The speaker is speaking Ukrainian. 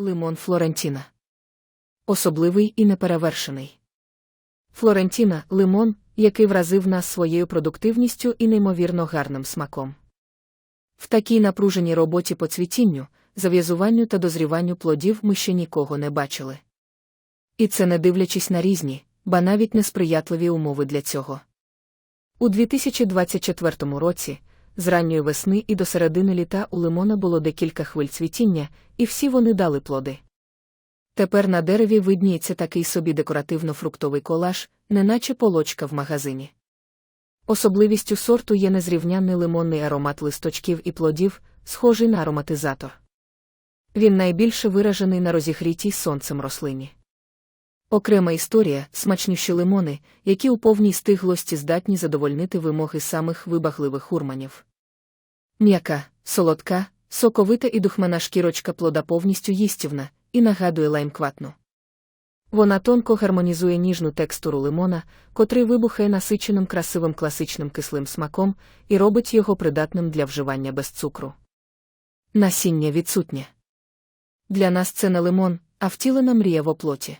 Лимон Флорентіна. Особливий і неперевершений. Флорентіна лимон, який вразив нас своєю продуктивністю і неймовірно гарним смаком. В такій напруженій роботі по цвітінню, зав'язуванню та дозріванню плодів ми ще нікого не бачили. І це не дивлячись на різні, ба навіть несприятливі умови для цього. У 2024 році, з ранньої весни і до середини літа у лимона було декілька хвиль цвітіння, і всі вони дали плоди. Тепер на дереві видніється такий собі декоративно-фруктовий колаж, неначе полочка в магазині. Особливістю сорту є незрівнянний лимонний аромат листочків і плодів, схожий на ароматизатор. Він найбільше виражений на розігрітій сонцем рослині. Окрема історія смачніші лимони, які у повній стиглості здатні задовольнити вимоги самих вибагливих урманів. М'яка, солодка, соковита і духмана шкірочка плода повністю їстівна і нагадує лаймкватну. Вона тонко гармонізує ніжну текстуру лимона, котрий вибухає насиченим красивим класичним кислим смаком і робить його придатним для вживання без цукру. Насіння відсутнє. Для нас це не лимон, а втілена мрія в оплоті.